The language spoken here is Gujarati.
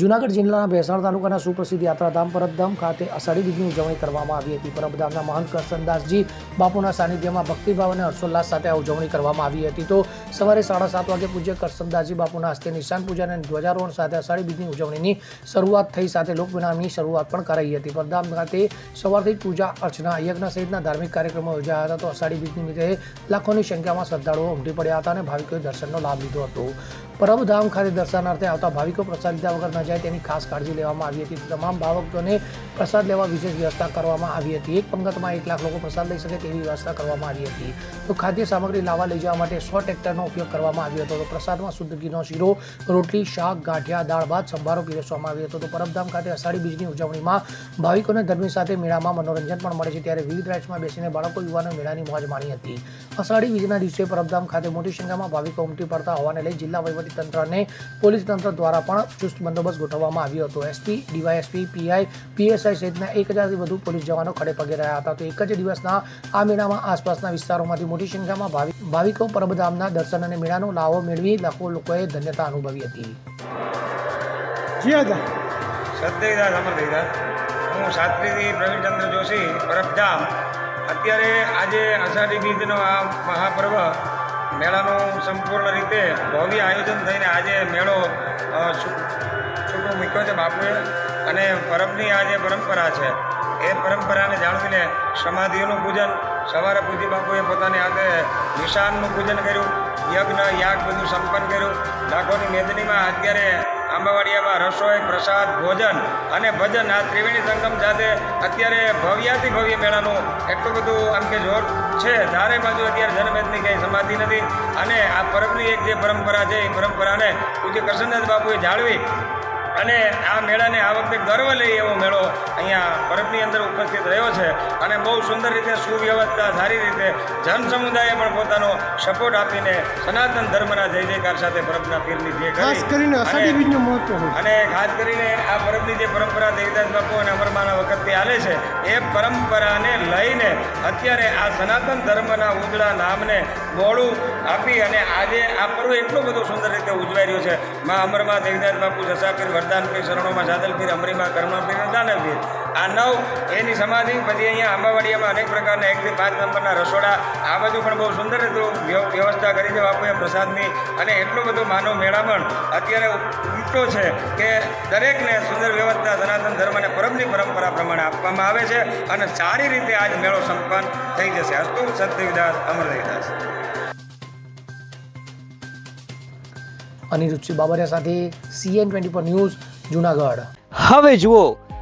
જૂનાગઢ જિલ્લાના ભેસાણ તાલુકાના સુપ્રસિદ્ધ યાત્રાધામ પરબધામ ખાતે અષાઢી બીજની ઉજવણી કરવામાં આવી હતી. પરબધામના મહંત કરસનદાસજી બાપુના સાનિધ્યમાં ભક્તિભાવ અને હર્ષોલ્લાસ સાથે આ ઉજવણી કરવામાં આવી હતી. તો સવારે સાડા સાત વાગે પૂજ્ય કરસનદાસજી બાપુના હસ્તે નિશાન પૂજા અને ધ્વજારોહણ સાથે અષાઢી બીજની ઉજવણીની શરૂઆત થઈ સાથે લોકવિનામની શરૂઆત પણ કરાઈ હતી. પરધામ ખાતે સવારથી પૂજા અર્ચના, યજ્ઞ સહિતના ધાર્મિક કાર્યક્રમો યોજાયા હતા. તો અષાઢી બીજ નિમિત્તે લાખોની સંખ્યામાં શ્રદ્ધાળુઓ ઉમટી પડ્યા હતા અને ભાવિકોએ દર્શનનો લાભ લીધો હતો. પરબધામ ખાતે દર્શનાર્થે આવતા ભાવિકો પ્રસાદ લીધા વગર તેની ખાસ કાળજી લેવામાં આવી હતી. તમામ ભાવકોને પ્રસાદ લેવા વિશેષ વ્યવસ્થા કરવામાં આવી હતી. એક પંગતમાં એક લાખ લોકો પ્રસાદ લઈ શકે તેવી વ્યવસ્થા કરવામાં આવી હતી. તો ખાદ્ય સામગ્રી લાવવા લઈ જવા માટે સો ટ્રેક્ટરનો ઉપયોગ કરવામાં આવ્યો હતો. તો પ્રસાદમાં શુદ્ધ ઘીનો શીરો, રોટલી, શાક, ગાંઠિયા, દાળ, ભાત, સંભારો પીરસવામાં આવ્યો હતો. તો પરબધામ ખાતે અષાઢી બીજની ઉજવણીમાં ભાવિકોને ધર્મી સાથે મેળામાં મનોરંજન પણ મળે છે. ત્યારે વિવિધ રાજ્યમાં બેસીને બાળકો, યુવાનો મેળાની મોજ માણી હતી. અષાઢી બીજના દિવસે પરબધામ ખાતે મોટી સંખ્યામાં ભાવિકો ઉમટી પડતા હોવાને લઈ જિલ્લા વહીવટી તંત્ર અને પોલીસ તંત્ર દ્વારા પણ ચુસ્ત બંદોબસ્ત ગોઠવવામાં આવ્યો હતો. એસપી ડીવાયએસપી પીઆઈ પીએસઆઈ સહિતના એક હજારથી વધુ પોલીસ જવાનો ખડે પગે રહ્યા હતા. તો એક જ દિવસના આ મેળામાં આસપાસના વિસ્તારોમાંથી મોટી સંખ્યામાં ભાવિ ભાવિકો પરબધામના દર્શન અને મેળાનો લાવો મેળવી લાખો લોકોએ ધન્યતા અનુભવી હતી. જી સત્યદાસ હું શાસ્ત્રીજી પ્રવીણચંદ્ર જોશી પરબધામ. અત્યારે આજે અષાઢી બીજનો આ મહાપર્વ મેળાનું સંપૂર્ણ રીતે ભવ્ય આયોજન થઈને આજે મેળો છૂ- છે બાપુએ અને પરબની આ જે પરંપરા છે, એ પરંપરાને જાળવીને સમાધિઓનું પૂજન, સવારે પૂજી બાપુએ પોતાની હાથે નિશાનનું પૂજન કર્યું, યજ્ઞ, યાગ બધું સંપન્ન કર્યું. લાખોની મેદનીમાં અત્યારે આંબાવાડિયામાં રસોઈ, પ્રસાદ, ભોજન અને ભજન આ ત્રિવેણી સંગમ સાથે અત્યારે ભવ્યાથી ભવ્ય મેળાનું એટલું બધું આમ કે જોર છે. ચારે બાજુ અત્યારે જનમેદની કંઈ સમાધિ નથી. અને આ પરબની એક જે પરંપરા છે, એ પરંપરાને પૂજ્ય કૃષ્ણદાસ બાપુએ જાળવી અને આ મેળાને આ વખતે ગર્વ લઈ એવો મેળો અહીંયા પરબની અંદર ઉપસ્થિત રહ્યો છે અને બહુ સુંદર રીતે સુવ્યવસ્થા સારી રીતે જન સમુદાયે પણ પોતાનો સપોર્ટ આપીને સનાતન ધર્મના જય જયકાર સાથે પરબના પીરની જે ખાસ કરીને અને- ખાસ કરીને આ પરબની જે પરંપરા દેવીદાસ બાપુ અને અમરમાના વખતથી હાલે છે એ પરંપરાને લઈને અત્યારે આ સનાતન ધર્મના ઉજળા નામને મોડું આપી અને આજે આ પર્વ એટલો બધો સુંદર રીતે ઉજવાઈ રહ્યો છે. માં અમરમાં દેવદાસ બાપુ, જસાપીર, વરદાનપીર, શરણોમાં સાદલપીર અમરીમાં કર્મપીર દાનવપીર. આ નવ એની સમાધિ પછી અહીંયા આંબાવાડિયામાં અનેક પ્રકારના એકથી પાંચ નંબરના રસોડા. આ બધું પણ બહુ સુંદર હતું વ્યવ- વ્યવસ્થા કરી છે બાપુએ પ્રસાદની. અને એટલો બધો માનવ મેળામણ અત્યારે ઉમટો છે કે દરેકને સુંદર વ્યવસ્થા સનાતન ધર્મ અને પરમની પરંપરા પ્રમાણે આપવામાં આવે છે અને સારી રીતે આજ મેળો સંપન્ન થઈ જશે. અસ્તુ સત્યવિદાસ અમરદેવદાસ અનિરુદ્ધસિંહ બાબરિયા સાથે CN twenty four news Junagadh. હવે જુઓ